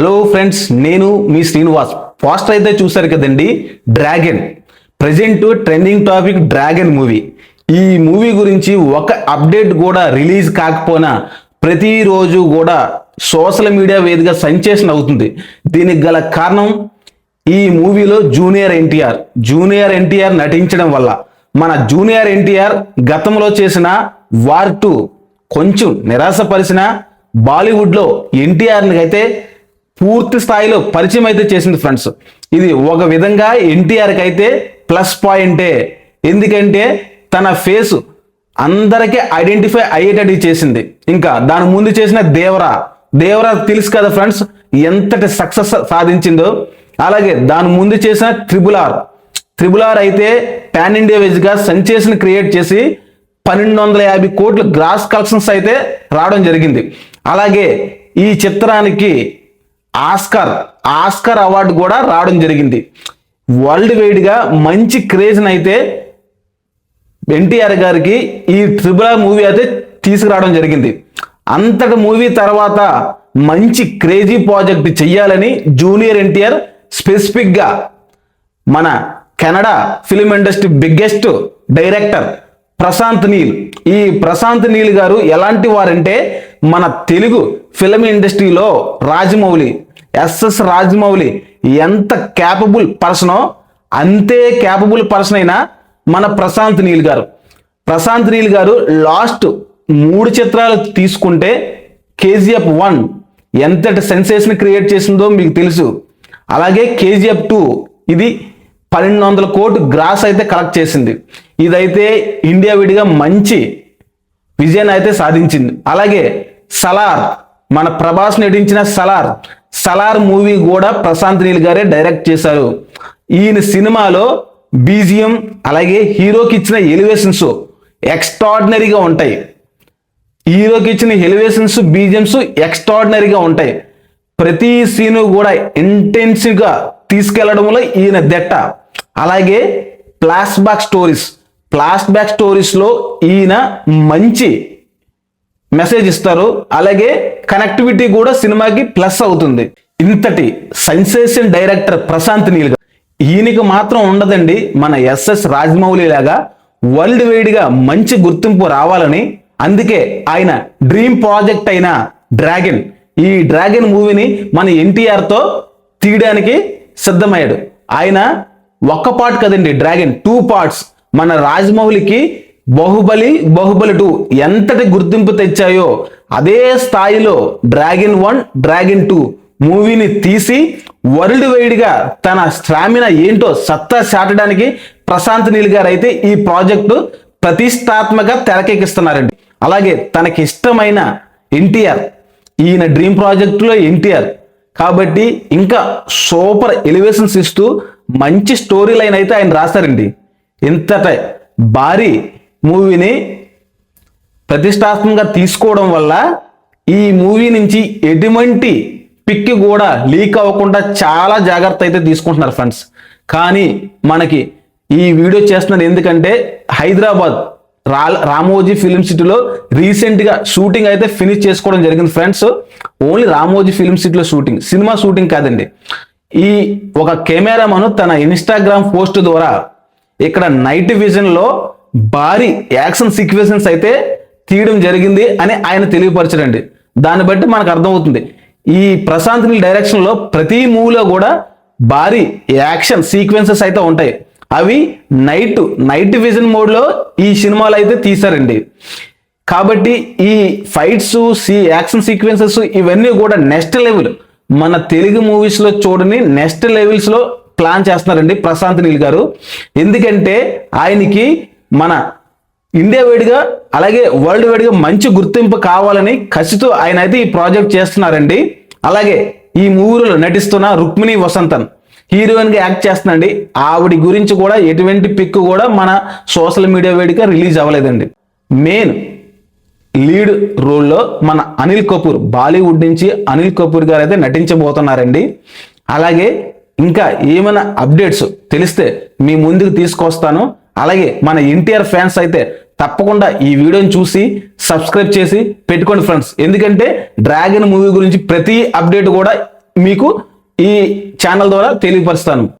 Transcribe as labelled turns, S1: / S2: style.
S1: Hello friends నేను మీ Srinivas. Poster అయితే చూశారు కదండి. Dragon present trending topic Dragon movie ఈ మూవీ గురించి ఒక అప్డేట్ కూడా రిలీజ్ కాకపోయినా ప్రతిరోజు కూడా సోషల్ మీడియా వేదిక సంచేషన్ అవుతుంది. దీనికి గల కారణం ఈ మూవీలో జూనియర్ ఎన్టీఆర్ జూనియర్ ఎన్టీఆర్ నటించడం వల్ల. మన జూనియర్ ఎన్టీఆర్ గతంలో చేసిన వార్ టూ కొంచెం నిరాశపరిచిన బాలీవుడ్లో ఎన్టీఆర్ని అయితే పూర్తి స్థాయిలో పరిచయం అయితే చేసింది ఫ్రెండ్స్. ఇది ఒక విధంగా ఎన్టీఆర్కి అయితే ప్లస్ పాయింటే. ఎందుకంటే తన ఫేస్ అందరికీ ఐడెంటిఫై అయ్యేటట్టు చేసింది. ఇంకా దాని ముందు చేసిన దేవరా. దేవరా తెలుసు కదా ఫ్రెండ్స్ ఎంతటి సక్సెస్ సాధించిందో. అలాగే దాని ముందు చేసిన త్రిబుల్ ఆర్. త్రిబుల్ ఆర్ అయితే పాన్ ఇండియా గా సంచేసిన క్రియేట్ చేసి పన్నెండు వందల యాభై కోట్ల గ్రాస్ కలెక్షన్స్ అయితే రావడం జరిగింది. అలాగే ఈ చిత్రానికి ఆస్కార్ ఆస్కార్ అవార్డు కూడా రావడం జరిగింది. వరల్డ్ వైడ్గా మంచి క్రేజ్ని అయితే ఎన్టీఆర్ గారికి ఈ త్రిబుల మూవీ అయితే తీసుకురావడం జరిగింది. అంతటి మూవీ తర్వాత మంచి క్రేజీ ప్రాజెక్ట్ చెయ్యాలని జూనియర్ ఎన్టీఆర్ స్పెసిఫిక్గా మన Kannada film industry biggest director Prashanth Neel. ఈ ప్రశాంత్ నీల్ గారు ఎలాంటి వారంటే మన తెలుగు ఫిలిం ఇండస్ట్రీలో రాజమౌళి ఎస్ఎస్ రాజమౌళి ఎంత క్యాపబుల్ పర్సనో అంతే క్యాపబుల్ పర్సన్ అయినా మన ప్రశాంత్ నీల్ గారు. ప్రశాంత్ నీల్ గారు లాస్ట్ మూడు చిత్రాలు తీసుకుంటే కేజీఎఫ్ వన్ ఎంతటి సెన్సేషన్ క్రియేట్ చేసిందో మీకు తెలుసు. అలాగే కేజీఎఫ్ టూ ఇది పన్నెండు వందల కోటు గ్రాస్ అయితే కలెక్ట్ చేసింది. ఇదైతే ఇండియా విడిగా మంచి విజయాన్ని అయితే సాధించింది. అలాగే సలార్ మన ప్రభాస్ నటించిన సలార్ సలార్ మూవీ కూడా ప్రశాంత్ నీల్ గారే డైరెక్ట్ చేశారు. ఈయన సినిమాలో బీజిఎం అలాగే హీరోకి ఇచ్చిన ఎలివేషన్స్ ఎక్స్ట్రాడినరీగా ఉంటాయి. హీరోకి ఇచ్చిన ఎలివేషన్స్ బీజియమ్స్ ఎక్స్ట్రాడినరీగా ఉంటాయి. ప్రతి సీను కూడా ఇంటెన్సివ్గా తీసుకెళ్ళడంలో ఈయన దెట్ట. అలాగే flash back stories. Flash back స్టోరీస్లో ఈయన మంచి మెసేజ్ ఇస్తారు. అలాగే కనెక్టివిటీ కూడా సినిమాకి ప్లస్ అవుతుంది. ఇంతటి సెన్సేషన్ డైరెక్టర్ ప్రశాంత్ నీల్ ఈయనకి మాత్రం ఉండదండి మన ఎస్ఎస్ రాజమౌళి లాగా వరల్డ్ వైడ్గా మంచి గుర్తింపు రావాలని. అందుకే ఆయన డ్రీమ్ ప్రాజెక్ట్ అయిన డ్రాగన్. ఈ డ్రాగన్ మూవీని మన ఎన్టీఆర్తో తీయడానికి సిద్ధమయ్యాడు. ఆయన ఒక్క పార్ట్ కదండి డ్రాగన్ టూ పార్ట్స్ మన రాజమౌళికి బాహుబలి బాహుబలి టూ ఎంతటి గుర్తింపు తెచ్చాయో అదే స్థాయిలో డ్రాగన్ వన్ డ్రాగన్ టూ మూవీని తీసి వరల్డ్ వైడ్గా తన స్టామినా ఏంటో సత్తా చాటడానికి ప్రశాంత్ నీల్ గారు అయితే ఈ ప్రాజెక్టు ప్రతిష్టాత్మక తెరకెక్కిస్తున్నారండి. అలాగే తనకి ఇష్టమైన ఎన్టీఆర్ ఈయన డ్రీమ్ ప్రాజెక్టులో ఎన్టీఆర్ కాబట్టి ఇంకా సూపర్ ఎలివేషన్స్ ఇస్తూ మంచి స్టోరీ లైన్ అయితే ఆయన రాస్తారండి ఇంతట భారీ మూవీని ప్రతిష్టాత్మకంగా తీసుకోవడం వల్ల ఈ మూవీ నుంచి ఎటువంటి పిక్ కూడా లీక్ అవ్వకుండా చాలా జాగ్రత్త అయితే తీసుకుంటున్నారు ఫ్రెండ్స్. కానీ మనకి ఈ వీడియో చేస్తున్నది ఎందుకంటే హైదరాబాద్ రా రామోజీ ఫిలిం సిటీలో రీసెంట్గా షూటింగ్ అయితే ఫినిష్ చేసుకోవడం జరిగింది ఫ్రెండ్స్ ఓన్లీ రామోజీ ఫిలిం సిటీలో షూటింగ్ సినిమా షూటింగ్ కాదండి. ఈ ఒక కెమెరామను తన ఇన్స్టాగ్రామ్ పోస్ట్ ద్వారా ఇక్కడ నైట్ విజన్లో భారీ యాక్షన్ సీక్వెన్సెస్ అయితే తీయడం జరిగింది అని ఆయన తెలియపరచడండి. దాన్ని బట్టి మనకు అర్థమవుతుంది. ఈ ప్రశాంత్ నీల్ ప్రతి మూవీలో కూడా భారీ యాక్షన్ సీక్వెన్సెస్ అయితే ఉంటాయి. అవి నైట్ నైట్ విజన్ మోడ్లో ఈ సినిమాలు అయితే తీశారండి. కాబట్టి ఈ ఫైట్స్ సి యాక్షన్ సీక్వెన్సెస్ ఇవన్నీ కూడా నెక్స్ట్ లెవెల్ మన తెలుగు మూవీస్లో చూడని నెక్స్ట్ లెవెల్స్లో ప్లాన్ చేస్తున్నారండి ప్రశాంత్ నీల్ గారు. ఎందుకంటే ఆయనకి మన ఇండియా వైడ్గా అలాగే వరల్డ్ వైడ్గా మంచి గుర్తింపు కావాలని కసితో ఆయన అయితే ఈ ప్రాజెక్ట్ చేస్తున్నారండి. అలాగే ఈ మూవీలో నటిస్తున్న రుక్మిణి వసంతన్. హీరోయిన్గా యాక్ట్ చేస్తుందండి. ఆవిడ గురించి కూడా ఎటువంటి పిక్ కూడా మన సోషల్ మీడియా వేడిక రిలీజ్ అవ్వలేదండి. మెయిన్ లీడ్ రోల్లో మన అనిల్ కపూర్ బాలీవుడ్ నుంచి అనిల్ కపూర్ గారు అయితే నటించబోతున్నారండి. అలాగే ఇంకా ఏమైనా అప్డేట్స్ తెలిస్తే మీ ముందుకు తీసుకొస్తాను. అలాగే మన ఎన్టీఆర్ ఫ్యాన్స్ అయితే తప్పకుండా ఈ వీడియోని చూసి సబ్స్క్రైబ్ చేసి పెట్టుకోండి ఫ్రెండ్స్. ఎందుకంటే డ్రాగన్ మూవీ గురించి ప్రతి అప్డేట్ కూడా మీకు ఈ ఛానల్ ద్వారా తెలియపరుస్తాను.